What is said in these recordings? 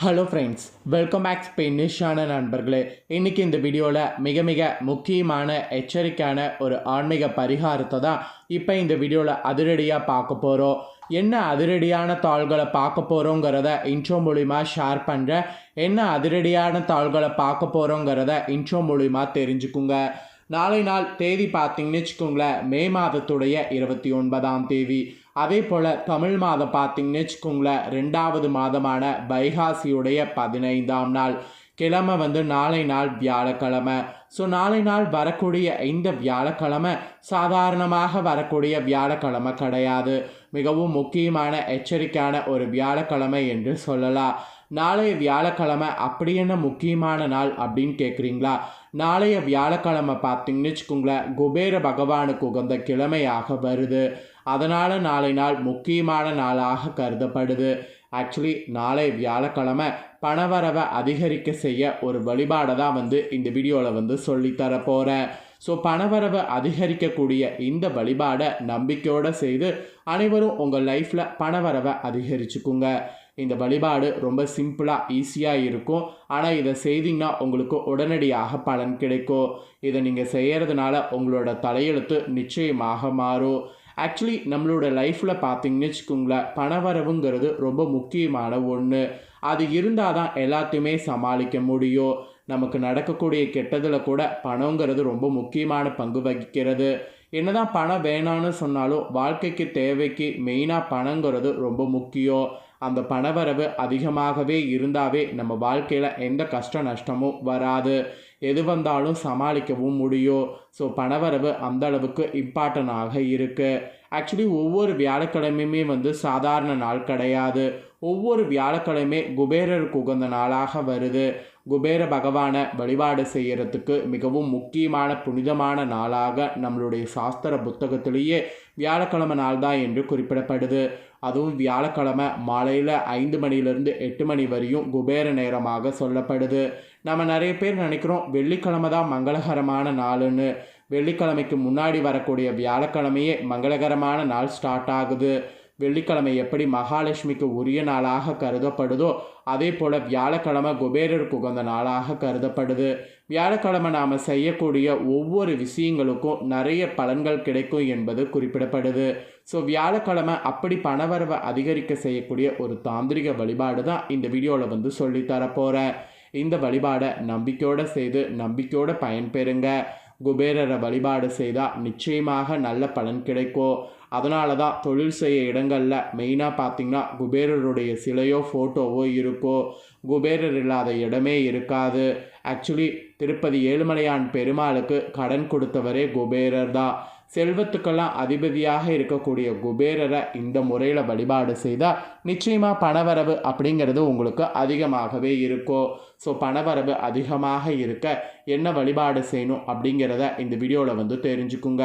Hello friends welcome back ஸ்பெயினிஷான நண்பர்களே. இன்றைக்கி இந்த வீடியோவில் மிக மிக முக்கியமான எச்சரிக்கையான ஒரு ஆன்மீக பரிகாரத்தை தான் இப்போ இந்த வீடியோவில் அதிரடியாக பார்க்க போகிறோம் என்ன அதிரடியான தாள்களை பார்க்க போகிறோங்கிறத இன்ட்ரோ மூலிமா ஷேர் பண்ணுறேன் என்ன அதிரடியான தாள்களை பார்க்க போகிறோங்கிறத இன்ட்ரோ மூலிமா தெரிஞ்சுக்குங்க. நாளை நாள் தேதி பார்த்தீங்கன்னு வச்சுக்கோங்களேன் மே மாதத்துடைய இருபத்தி ஒன்பதாம் தேதி. அதே போல் தமிழ் மாதம் பார்த்தீங்கன்னு வச்சுக்கோங்களேன் ரெண்டாவது மாதமான பைகாசியுடைய பதினைந்தாம் நாள். கிழமை வந்து நாளை நாள் வியாழக்கிழமை. ஸோ நாளை நாள் வரக்கூடிய இந்த வியாழக்கிழமை சாதாரணமாக வரக்கூடிய வியாழக்கிழமை கிடையாது. மிகவும் முக்கியமான எச்சரிக்கையான ஒரு வியாழக்கிழமை என்று சொல்லலாம். நாளைய வியாழக்கிழமை அப்படி என்ன முக்கியமான நாள் அப்படின்னு கேட்குறீங்களா நாளைய வியாழக்கிழமை பார்த்தீங்கன்னு வச்சுக்கோங்களேன் குபேர பகவானுக்கு உகந்த கிழமையாக வருது. அதனால் நாளை நாள் முக்கியமான நாளாக கருதப்படுது. ஆக்சுவலி நாளை வியாழக்கிழமை பணவரவை அதிகரிக்க செய்ய ஒரு வழிபாடை தான் வந்து இந்த வீடியோவில் வந்து சொல்லித்தர போகிறேன் ஸோ பணவரவை அதிகரிக்கக்கூடிய இந்த வழிபாடை நம்பிக்கையோடு செய்து அனைவரும் உங்கள் லைஃப்பில் பணவரவை அதிகரிச்சுக்குங்க. இந்த வழிபாடு ரொம்ப சிம்பிளாக ஈஸியாக இருக்கும். ஆனால் இதை செய்தீங்கன்னா உங்களுக்கு உடனடியாக பலன் கிடைக்கும். இதை நீங்கள் செய்கிறதுனால உங்களோட தலையெழுத்து நிச்சயமாக மாறும். ஆக்சுவலி நம்மளோட லைஃப்பில் பார்த்தீங்கன்னு வச்சுக்கோங்களேன் பணவரவுங்கிறது ரொம்ப முக்கியமான ஒன்று அது இருந்தால் தான் எல்லாத்தையுமே சமாளிக்க முடியும். நமக்கு நடக்கக்கூடிய கெட்டதில் கூட பணங்கிறது ரொம்ப முக்கியமான பங்கு வகிக்கிறது. என்னதான் பணம் வேணான்னு சொன்னாலும் வாழ்க்கைக்கு தேவைக்கு மெயினாக பணங்கிறது ரொம்ப முக்கியம். அந்த பணவரவு அதிகமாகவே இருந்தாவே நம்ம வாழ்க்கையில் எந்த கஷ்ட நஷ்டமும் வராது. எது வந்தாலும் சமாளிக்கவும் முடியும். ஸோ பணவரவு அந்த அளவுக்கு இம்பார்ட்டனாக இருக்குது ஆக்சுவலி ஒவ்வொரு வியாழக்கிழமையுமே வந்து சாதாரண நாள் கிடையாது. ஒவ்வொரு வியாழக்கிழமை குபேரருக்கு உகந்த நாளாக வருது. குபேர பகவானை வழிபாடு செய்கிறதுக்கு மிகவும் முக்கியமான புனிதமான நாளாக நம்மளுடைய சாஸ்திர புத்தகத்திலேயே வியாழக்கிழமை நாள் தான் என்று குறிப்பிடப்படுது. அதுவும் வியாழக்கிழமை மாலையில் ஐந்து மணிலேருந்து எட்டு மணி வரையும் குபேர நேரமாக சொல்லப்படுது. நம்ம நிறைய பேர் நினைக்கிறோம் வெள்ளிக்கிழமை தான் மங்களகரமான நாளுன்னு. வெள்ளிக்கிழமைக்கு முன்னாடி வரக்கூடிய வியாழக்கிழமையே மங்களகரமான நாள் ஸ்டார்ட் ஆகுது. வெள்ளிக்கிழமை எப்படி மகாலட்சுமிக்கு உரிய நாளாக கருதப்படுதோ அதே போல் வியாழக்கிழமை குபேரருக்கு உகந்த நாளாக கருதப்படுது. வியாழக்கிழமை நாம் செய்யக்கூடிய ஒவ்வொரு விஷயங்களுக்கும் நிறைய பலன்கள் கிடைக்கும் என்பது குறிப்பிடப்படுது. ஸோ வியாழக்கிழமை அப்படி பணவரவை அதிகரிக்க செய்யக்கூடிய ஒரு தாந்திரிக வழிபாடு தான் இந்த வீடியோவில் வந்து சொல்லித்தரப்போகிறேன் இந்த வழிபாடை நம்பிக்கையோடு செய்து நம்பிக்கையோடு பயன்பெறுங்க. குபேரரை வழிபாடு செய்தால் நிச்சயமாக நல்ல பலன் கிடைக்கும் அதனால தான் தொழில் செய்ய இடங்களில் மெயினாக பார்த்திங்கன்னா குபேரருடைய சிலையோ ஃபோட்டோவோ இருக்கோ. குபேரர் இல்லாத இடமே இருக்காது. ஆக்சுவலி திருப்பதி ஏழுமலையான் பெருமாளுக்கு கடன் கொடுத்தவரே குபேரர் தான். செல்வத்துக்கெல்லாம் அதிபதியாக இருக்கக்கூடிய குபேரரை இந்த முறையில் வழிபாடு செய்தால் நிச்சயமாக பணவரவு அப்படிங்கிறது உங்களுக்கு அதிகமாகவே இருக்கும் ஸோ பணவரவு அதிகமாக இருக்க என்ன வழிபாடு செய்யணும் அப்படிங்கிறத இந்த வீடியோவில் வந்து தெரிஞ்சுக்குங்க.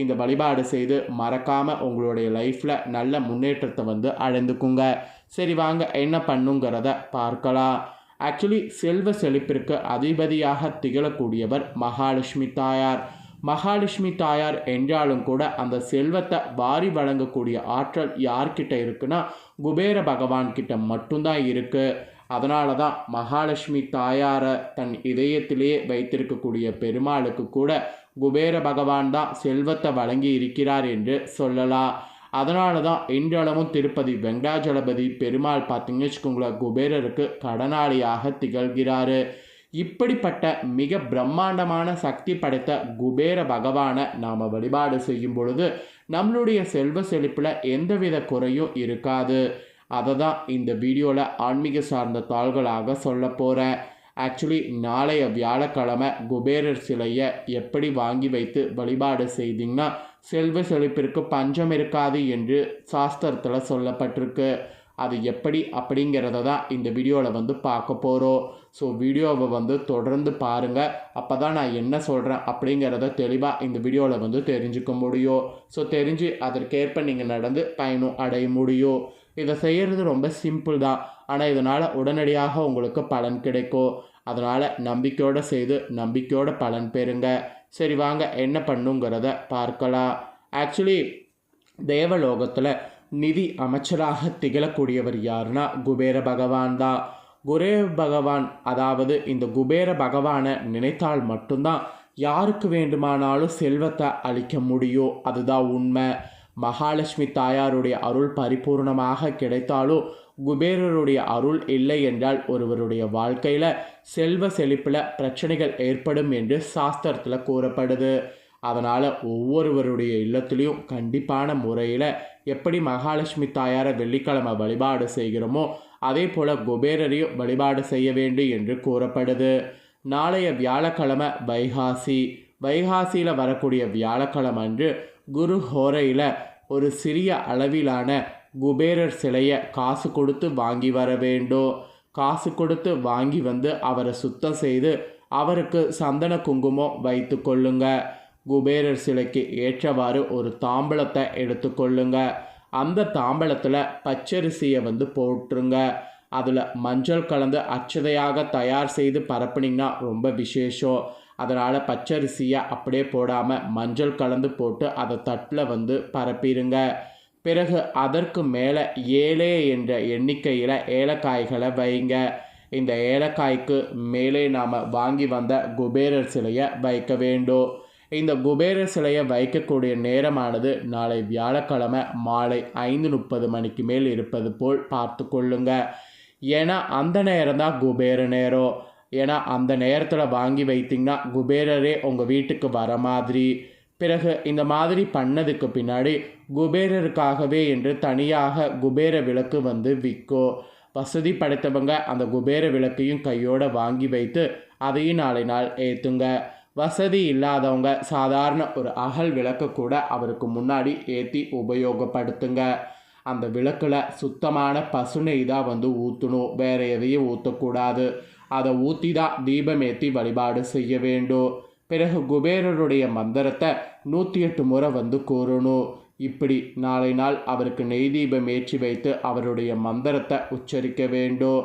இந்த வழிபாடு செய்து மறக்காமல் உங்களுடைய லைஃப்பில் நல்ல முன்னேற்றத்தை வந்து அடைந்துக்குங்க. சரி வாங்க என்ன பண்ணுங்கிறத பார்க்கலாம். ஆக்சுவலி செல்வ செழிப்பிற்கு அதிபதியாக திகழக்கூடியவர் மகாலட்சுமி தாயார். மகாலட்சுமி தாயார் என்றாலும் கூட அந்த செல்வத்தை வாரி வழங்கக்கூடிய ஆற்றல் யார்கிட்ட இருக்குன்னா குபேர பகவான் கிட்ட மட்டும்தான் இருக்குது அதனால தான் மகாலட்சுமி தாயாரை தன் இதயத்திலேயே வைத்திருக்கக்கூடிய பெருமாளுக்கு கூட குபேர பகவான் தான் செல்வத்தை வழங்கி இருக்கிறார் என்று சொல்லலாம். அதனால தான் இன்றளவும் திருப்பதி வெங்கடாஜலபதி பெருமாள் பார்த்தீங்கன்னு வச்சுக்கோங்களேன் குபேரருக்கு கடனாளியாக திகழ்கிறாரு. இப்படிப்பட்ட மிக பிரம்மாண்டமான சக்தி படைத்த குபேர பகவானை நாம் வழிபாடு செய்யும் பொழுது நம்மளுடைய செல்வ செழிப்பில் எந்தவித குறையும் இருக்காது. அதை தான் இந்த வீடியோவில் ஆன்மீக சார்ந்த தாள்களாக சொல்ல போகிறேன் ஆக்சுவலி நாளைய வியாழக்கிழமை குபேரர் சிலையை எப்படி வாங்கி வைத்து வழிபாடு செய்தீங்கன்னா செல்வ செழிப்பிற்கு பஞ்சம் இருக்காது என்று சாஸ்திரத்தில் சொல்லப்பட்டிருக்கு. அது எப்படி அப்படிங்கிறத தான் இந்த வீடியோவில் வந்து பார்க்க போகிறோம் ஸோ வீடியோவை வந்து தொடர்ந்து பாருங்கள் அப்போ தான் நான் என்ன சொல்கிறேன் அப்படிங்கிறத தெளிவாக இந்த வீடியோவில் வந்து தெரிஞ்சுக்க முடியும். ஸோ தெரிஞ்சு அதற்கேற்ப நீங்கள் நடந்து பயணம் அடைய முடியும். இதை செய்கிறது ரொம்ப சிம்பிள் தான். ஆனால் இதனால் உடனடியாக உங்களுக்கு பலன் கிடைக்கும். அதனால் நம்பிக்கையோடு செய்து நம்பிக்கையோடு பலன் பெறுங்க. சரி வாங்க என்ன பண்ணுங்கிறத பார்க்கலாம். ஆக்சுவலி தேவலோகத்தில் நிதி அமைச்சராக திகழக்கூடியவர் யாருன்னா குபேர பகவான் தான். குரே பகவான் அதாவது இந்த குபேர பகவானை நினைத்தால் மட்டும்தான் யாருக்கு வேண்டுமானாலும் செல்வத்தை அளிக்க முடியும். அதுதான் உண்மை. மகாலட்சுமி தாயாருடைய அருள் பரிபூர்ணமாக கிடைத்தாலும் குபேரருடைய அருள் இல்லை என்றால் ஒருவருடைய வாழ்க்கையில் செல்வ செழிப்பில் பிரச்சனைகள் ஏற்படும் என்று சாஸ்திரத்தில் கூறப்படுது. அதனால் ஒவ்வொருவருடைய இல்லத்துலேயும் கண்டிப்பான முறையில் எப்படி மகாலட்சுமி தாயாரை வெள்ளிக்கிழமை வழிபாடு செய்கிறோமோ அதே போல் குபேரரையும் வழிபாடு செய்ய வேண்டும் என்று கூறப்படுது. நாளைய வியாழக்கிழமை வைகாசி. வைகாசியில் வரக்கூடிய வியாழக்கிழமை அன்று குரு ஹோரையில் ஒரு சிறிய அளவிலான குபேரர் சிலையை காசு கொடுத்து வாங்கி வர வேண்டும். காசு கொடுத்து வாங்கி வந்து அவரை சுத்தம் செய்து அவருக்கு சந்தன குங்குமம் வைத்து கொள்ளுங்கள் குபேரர் சிலைக்கு ஏற்றவாறு ஒரு தாம்பளத்தை எடுத்துக்கொள்ளுங்க அந்த தாம்பளத்தில் பச்சரிசியை வந்து போட்டுருங்க. அதில் மஞ்சள் கலந்து அச்சதையாக தயார் செய்து பரப்புனீங்கன்னா ரொம்ப விசேஷம். அதனால் பச்சரிசியை அப்படியே போடாமல் மஞ்சள் கலந்து போட்டு அதை தட்டில் வந்து பரப்பிடுங்க பிறகு அதற்கு மேலே ஏழே என்ற எண்ணிக்கையில் ஏலக்காய்களை வைங்க. இந்த ஏலக்காய்க்கு மேலே நாம் வாங்கி வந்த குபேரர் சிலையை வைக்க வேண்டும். இந்த குபேரர் சிலையை வைக்கக்கூடிய நேரமானது நாளை வியாழக்கிழமை மாலை ஐந்து முப்பது மணிக்கு மேல் இருப்பது போல் பார்த்து கொள்ளுங்க. ஏன்னா அந்த நேரம் தான் குபேர நேரம் ஏன்னா அந்த நேரத்தில் வாங்கி வைத்திங்கன்னா குபேரரே உங்கள் வீட்டுக்கு வர மாதிரி. பிறகு இந்த மாதிரி பண்ணதுக்கு பின்னாடி குபேரருக்காகவே என்று தனியாக குபேர விளக்கு வந்து விற்கும் வசதி படைத்தவங்க அந்த குபேர விளக்கையும் கையோடு வாங்கி வைத்து அதையும் நாளை நாள் ஏற்றுங்க வசதி இல்லாதவங்க சாதாரண ஒரு அகல் விளக்கு கூட அவருக்கு முன்னாடி ஏற்றி உபயோகப்படுத்துங்க. அந்த விளக்கில் சுத்தமான பசுநெய் தான் வந்து ஊற்றணும் வேறு எதையும் ஊற்றக்கூடாது அதை ஊற்றி தான் தீபம் ஏற்றி வழிபாடு செய்ய வேண்டும். பிறகு குபேரருடைய மந்திரத்தை நூற்றி எட்டு முறை வந்து கூறணும். இப்படி நாளை நாள் அவருக்கு நெய் தீபம் ஏற்றி வைத்து அவருடைய மந்திரத்தை உச்சரிக்க வேண்டும்.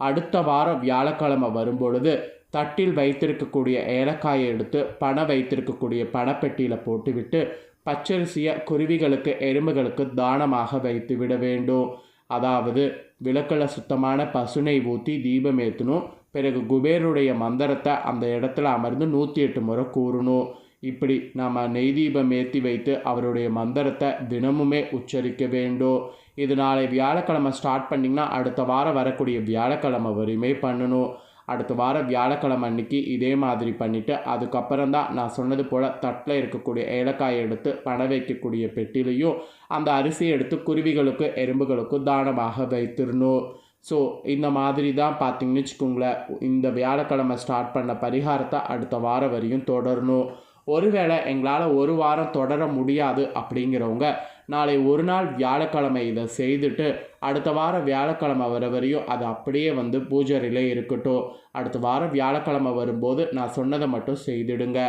அடுத்த வாரம் வியாழக்கிழமை வரும்பொழுது தட்டில் வைத்திருக்கக்கூடிய ஏலக்காயை எடுத்து பணம் வைத்திருக்கக்கூடிய பணப்பெட்டியில் போட்டுவிட்டு பச்சரிசியை குருவிகளுக்கு எறும்புகளுக்கு தானமாக வைத்து விட வேண்டும். அதாவது விளக்கில் சுத்தமான பசுனை ஊற்றி தீபம் ஏற்றணும் பிறகு குபேருடைய மந்திரத்தை அந்த இடத்துல அமர்ந்து நூற்றி எட்டு முறை கூறணும். இப்படி நாம் நெய் தீபம் ஏற்றி வைத்து அவருடைய மந்திரத்தை தினமுமே உச்சரிக்க வேண்டும். இது நாளை வியாழக்கிழமை ஸ்டார்ட் பண்ணிங்கன்னா அடுத்த வாரம் வரக்கூடிய வியாழக்கிழமை வரையுமே பண்ணணும். அடுத்த வாரம் வியாழக்கிழமை அன்னைக்கு இதே மாதிரி பண்ணிவிட்டு அதுக்கப்புறம் தான் நான் சொன்னது போல் தட்டில் இருக்கக்கூடிய ஏலக்காயை எடுத்து பண வைக்கக்கூடிய பெட்டிலையும் அந்த அரிசியை எடுத்து குருவிகளுக்கு எறும்புகளுக்கும் தானமாக வைத்திருந்தோம் ஸோ இந்த மாதிரி தான் பார்த்தீங்கன்னு வச்சுக்கோங்களேன். இந்த வியாழக்கிழமை ஸ்டார்ட் பண்ண பரிகாரத்தை அடுத்த வாரம் வரையும் தொடரணும். ஒருவேளை எங்களால் ஒரு வாரம் தொடர முடியாது அப்படிங்கிறவங்க நாளை ஒரு நாள் வியாழக்கிழமை இதை செய்துட்டு அடுத்த வாரம் வியாழக்கிழமை வர வரையும் அது அப்படியே வந்து பூஜையிலே இருக்கட்டும். அடுத்த வாரம் வியாழக்கிழமை வரும்போது நான் சொன்னதை மட்டும் செய்துடுங்க.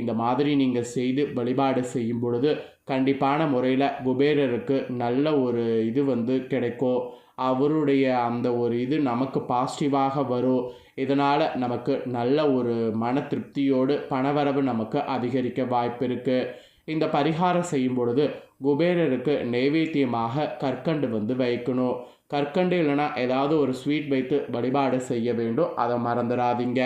இந்த மாதிரி நீங்கள் செய்து வழிபாடு செய்யும் பொழுது கண்டிப்பான முறையில் குபேரருக்கு நல்ல ஒரு இது வந்து கிடைக்கும். அவருடைய அந்த ஒரு இது நமக்கு பாசிட்டிவாக வரும். இதனால் நமக்கு நல்ல ஒரு மன திருப்தியோடு பணவரவு நமக்கு அதிகரிக்க வாய்ப்பு இருக்குது இந்த பரிகாரம் செய்யும் பொழுது குபேரருக்கு நைவேத்தியமாக கற்கண்டு வந்து வைக்கணும். கற்கண்டு இல்லைன்னா ஏதாவது ஒரு ஸ்வீட் வைத்து வழிபாடு செய்ய வேண்டும். அதை மறந்துடாதீங்க.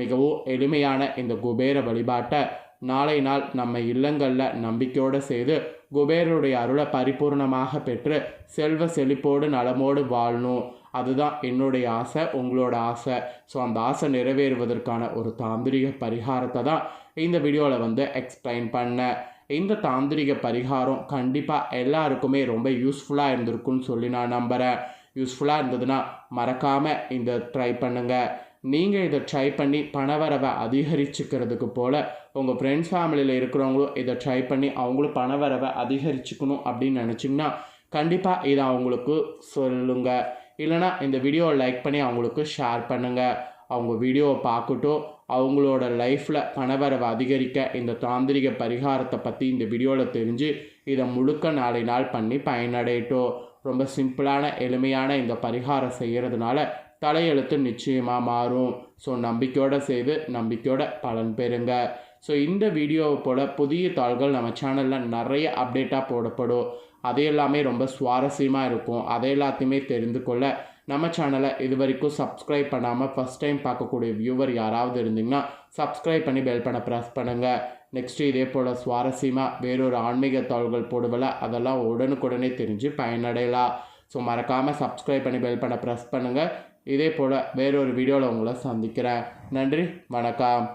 மிகவும் எளிமையான இந்த குபேர வழிபாட்டை நாளை நாள் நம்ம இல்லங்களில் நம்பிக்கையோடு செய்து குபேரருடைய அருளை பரிபூர்ணமாக பெற்று செல்வ செழிப்போடு நலமோடு வாழணும். அதுதான் என்னுடைய ஆசை உங்களோட ஆசை. ஸோ அந்த ஆசை நிறைவேறுவதற்கான ஒரு தாந்திரிக பரிகாரத்தை தான் இந்த வீடியோவில் வந்து எக்ஸ்பிளைன் பண்ணேன். இந்த தாந்திரிக பரிகாரம் கண்டிப்பாக எல்லாருக்குமே ரொம்ப யூஸ்ஃபுல்லாக இருந்திருக்குன்னு சொல்லி நான் நம்புகிறேன் யூஸ்ஃபுல்லாக இருந்ததுன்னா மறக்காமல் இந்த ட்ரை பண்ணுங்கள் நீங்கள் இதை ட்ரை பண்ணி பணவரவை அதிகரிச்சுக்கிறதுக்கு போல் உங்கள் ஃப்ரெண்ட்ஸ் ஃபேமிலியில் இருக்கிறவங்களும் இதை ட்ரை பண்ணி அவங்களும் பணவரவை அதிகரிச்சுக்கணும் அப்படின்னு நினச்சிங்கன்னா கண்டிப்பாக இதை அவங்களுக்கு சொல்லுங்கள் இல்லைனா இந்த வீடியோவை லைக் பண்ணி அவங்களுக்கு ஷேர் பண்ணுங்கள் அவங்க வீடியோவை பார்க்கட்டும். அவங்களோட லைஃப்பில் பணவரவை அதிகரிக்க இந்த தாந்திரிக பரிகாரத்தை பற்றி இந்த வீடியோவில் தெரிஞ்சு இதை முழுக்க நாளை நாள் பண்ணி பயனடையட்டும். ரொம்ப சிம்பிளான எளிமையான இந்த பரிகாரம் செய்கிறதுனால தலையெழுத்து நிச்சயமாக மாறும். ஸோ நம்பிக்கையோடு செய்து நம்பிக்கையோட பலன் பெறுங்க. ஸோ இந்த வீடியோவை போல் புதிய தாள்கள் நம்ம சேனலில் நிறைய அப்டேட்டாக போடப்படும். அது எல்லாமே ரொம்ப சுவாரஸ்யமாக இருக்கும். அதை எல்லாத்தையுமே தெரிந்து கொள்ள நம்ம சேனலை இது வரைக்கும் சப்ஸ்கிரைப் பண்ணாமல் ஃபஸ்ட் டைம் பார்க்கக்கூடிய வியூவர் யாராவது இருந்தீங்கன்னா சப்ஸ்கிரைப் பண்ணி பெல் பண்ண ப்ரெஸ் பண்ணுங்கள் நெக்ஸ்ட்டு இதே போல் சுவாரஸ்யமாக வேறொரு ஆன்மீக தாள்கள் போடுவல அதெல்லாம் உடனுக்குடனே தெரிஞ்சு பயனடையலாம். ஸோ மறக்காமல் சப்ஸ்கிரைப் பண்ணி பெல் பண்ண ப்ரெஸ் பண்ணுங்கள் இதே போல் வேறொரு வீடியோவில் உங்களை சந்திக்கிறேன். நன்றி வணக்கம்.